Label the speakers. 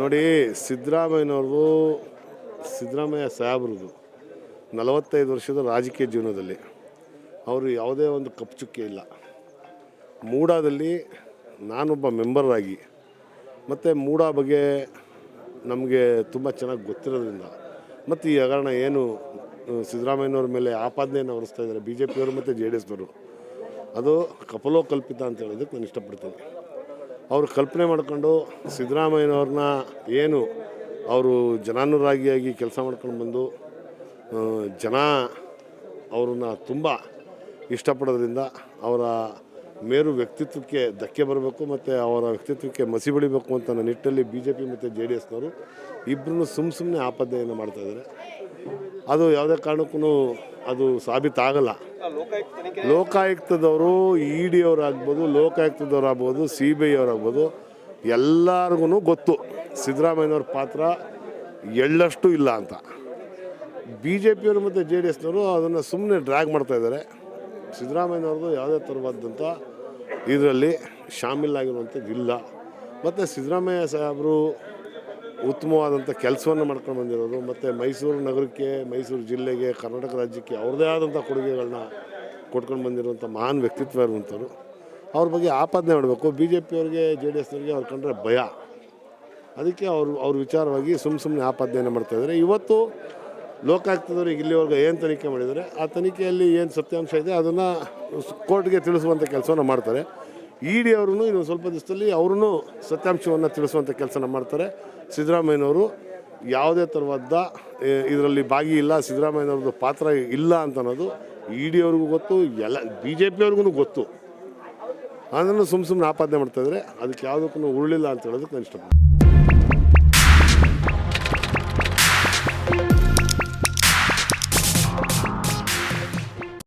Speaker 1: ನೋಡಿ ಸಿದ್ದರಾಮಯ್ಯನವ್ರದ್ದು ಸಿದ್ದರಾಮಯ್ಯ ಸಾಹೇಬ್ರದ್ದು ನಲವತ್ತೈದು ವರ್ಷದ ರಾಜಕೀಯ ಜೀವನದಲ್ಲಿ. ಅವರು ಯಾವುದೇ ಒಂದು ಕಪ್ಪುಚುಕ್ಕೆ ಇಲ್ಲ. ಮೂಡಾದಲ್ಲಿ ನಾನೊಬ್ಬ ಮೆಂಬರಾಗಿ ಮತ್ತು ಮೂಡಾ ಬಗ್ಗೆ ನಮಗೆ ತುಂಬ ಚೆನ್ನಾಗಿ ಗೊತ್ತಿರೋದ್ರಿಂದ, ಮತ್ತು ಈ ಹಗರಣ ಏನು, ಸಿದ್ದರಾಮಯ್ಯನವ್ರ ಮೇಲೆ ಆಪಾದನೆಯನ್ನು ಹೊರಿಸ್ತಾ ಇದ್ದಾರೆ ಬಿ ಜೆ ಪಿಯವರು ಮತ್ತು ಜೆ ಡಿ ಎಸ್ನವರು ಅದು ಕಪಲೋಕಲ್ಪಿತ ಅಂತ ಹೇಳೋದಕ್ಕೆ ನಾನು ಇಷ್ಟಪಡ್ತೀನಿ. ಅವರು ಕಲ್ಪನೆ ಮಾಡ್ಕೊಂಡು ಸಿದ್ದರಾಮಯ್ಯನವ್ರನ್ನ ಏನು ಅವರು ಜನಾನುರಾಗಿಯಾಗಿ ಕೆಲಸ ಮಾಡ್ಕೊಂಡು ಬಂದು ಜನ ಅವ್ರನ್ನ ತುಂಬ ಇಷ್ಟಪಡೋದ್ರಿಂದ ಅವರ ಮೇರು ವ್ಯಕ್ತಿತ್ವಕ್ಕೆ ಧಕ್ಕೆ ಬರಬೇಕು ಮತ್ತು ಅವರ ವ್ಯಕ್ತಿತ್ವಕ್ಕೆ ಮಸಿ ಬಳಿಬೇಕು ಅಂತ ನನ್ನ ನಿಟ್ಟಲ್ಲಿ ಬಿ ಜೆ ಪಿ ಮತ್ತು ಜೆ ಡಿ ಎಸ್ನವರು ಇಬ್ಬರೂ ಸುಮ್ಮ ಸುಮ್ಮನೆ ಆಪಾದನೆಯನ್ನು ಮಾಡ್ತಾಯಿದ್ದಾರೆ ಅದು ಯಾವುದೇ ಕಾರಣಕ್ಕೂ ಅದು ಸಾಬೀತಾಗಲ್ಲ. ಲೋಕಾಯುಕ್ತದವರು ಇ ಡಿ ಅವರಾಗ್ಬೋದು ಲೋಕಾಯುಕ್ತದವ್ರು ಆಗ್ಬೋದು ಸಿ ಬಿ ಐ ಅವರಾಗ್ಬೋದು ಎಲ್ಲರಿಗೂ ಗೊತ್ತು. ಸಿದ್ದರಾಮಯ್ಯನವ್ರ ಪಾತ್ರ ಎಳ್ಳಷ್ಟು ಇಲ್ಲ ಅಂತ. ಬಿ ಜೆ ಪಿಯವರು ಮತ್ತು ಜೆ ಡಿ ಎಸ್ನವರು ಅದನ್ನು ಸುಮ್ಮನೆ ಡ್ರ್ಯಾಗ್ ಮಾಡ್ತಾ ಇದ್ದಾರೆ. ಸಿದ್ದರಾಮಯ್ಯನವ್ರದ್ದು ಯಾವುದೇ ಥರವಾದಂಥ ಇದರಲ್ಲಿ ಶಾಮೀಲಾಗಿರುವಂಥದ್ದು ಇಲ್ಲ ಮತ್ತು ಸಿದ್ದರಾಮಯ್ಯ ಸಾಹೇಬರು ಉತ್ತಮವಾದಂಥ ಕೆಲಸವನ್ನು ಮಾಡ್ಕೊಂಡು ಬಂದಿರೋದು. ಮತ್ತು ಮೈಸೂರು ನಗರಕ್ಕೆ, ಮೈಸೂರು ಜಿಲ್ಲೆಗೆ, ಕರ್ನಾಟಕ ರಾಜ್ಯಕ್ಕೆ ಅವ್ರದ್ದೇ ಆದಂಥ ಕೊಡುಗೆಗಳನ್ನ ಕೊಟ್ಕೊಂಡು ಬಂದಿರುವಂಥ ಮಹಾನ್ ವ್ಯಕ್ತಿತ್ವ ಇರುವಂಥವ್ರು ಅವ್ರ ಬಗ್ಗೆ ಆಪಾದನೆ ಮಾಡಬೇಕು. ಬಿ ಜೆ ಪಿಯವ್ರಿಗೆ ಜೆ ಡಿ ಎಸ್ನವ್ರಿಗೆ ಅವ್ರು ಕಂಡ್ರೆ ಭಯ. ಅದಕ್ಕೆ ಅವರು, ಅವ್ರ ವಿಚಾರವಾಗಿ ಸುಮ್ಮ ಸುಮ್ಮನೆ ಆಪಾದನೆಯನ್ನು ಮಾಡ್ತಾಯಿದ್ದಾರೆ ಇವತ್ತು ಲೋಕಾಯುಕ್ತದವ್ರಿಗೆ ಇಲ್ಲಿವರೆಗೂ ಏನು ತನಿಖೆ ಮಾಡಿದ್ದಾರೆ? ಆ ತನಿಖೆಯಲ್ಲಿ ಏನು ಸತ್ಯಾಂಶ ಇದೆ? ಅದನ್ನು ಕೋರ್ಟ್ಗೆ ತಿಳಿಸುವಂಥ ಕೆಲಸವನ್ನು ಮಾಡ್ತಾರೆ. ಇ ಡಿ ಅವ್ರೂ ಇನ್ನೊಂದು ಸ್ವಲ್ಪ ದಿವಸದಲ್ಲಿ ಅವ್ರೂ ಸತ್ಯಾಂಶವನ್ನು ತಿಳಿಸುವಂಥ ಕೆಲಸನ ಮಾಡ್ತಾರೆ. ಸಿದ್ದರಾಮಯ್ಯನವರು ಯಾವುದೇ ಥರವಾದ ಇದರಲ್ಲಿ ಭಾಗಿ ಇಲ್ಲ, ಸಿದ್ದರಾಮಯ್ಯನವ್ರದ್ದು ಪಾತ್ರ ಇಲ್ಲ ಅಂತ ಅನ್ನೋದು ಇ ಡಿ ಅವ್ರಿಗೂ ಗೊತ್ತು, ಎಲ್ಲ ಬಿ ಜೆ ಪಿಯವ್ರಿಗೂ ಗೊತ್ತು. ಅದನ್ನು ಸುಮ್ಮ ಸುಮ್ಮನೆ ಆಪಾದನೆ ಮಾಡ್ತಾಯಿದ್ರೆ ಅದಕ್ಕೆ ಯಾವುದಕ್ಕೂ ಉರುಳಿಲ್ಲ ಅಂತ ಹೇಳೋದಕ್ಕೆ ನಾನು ಇಷ್ಟಪಡ್ತೀನಿ.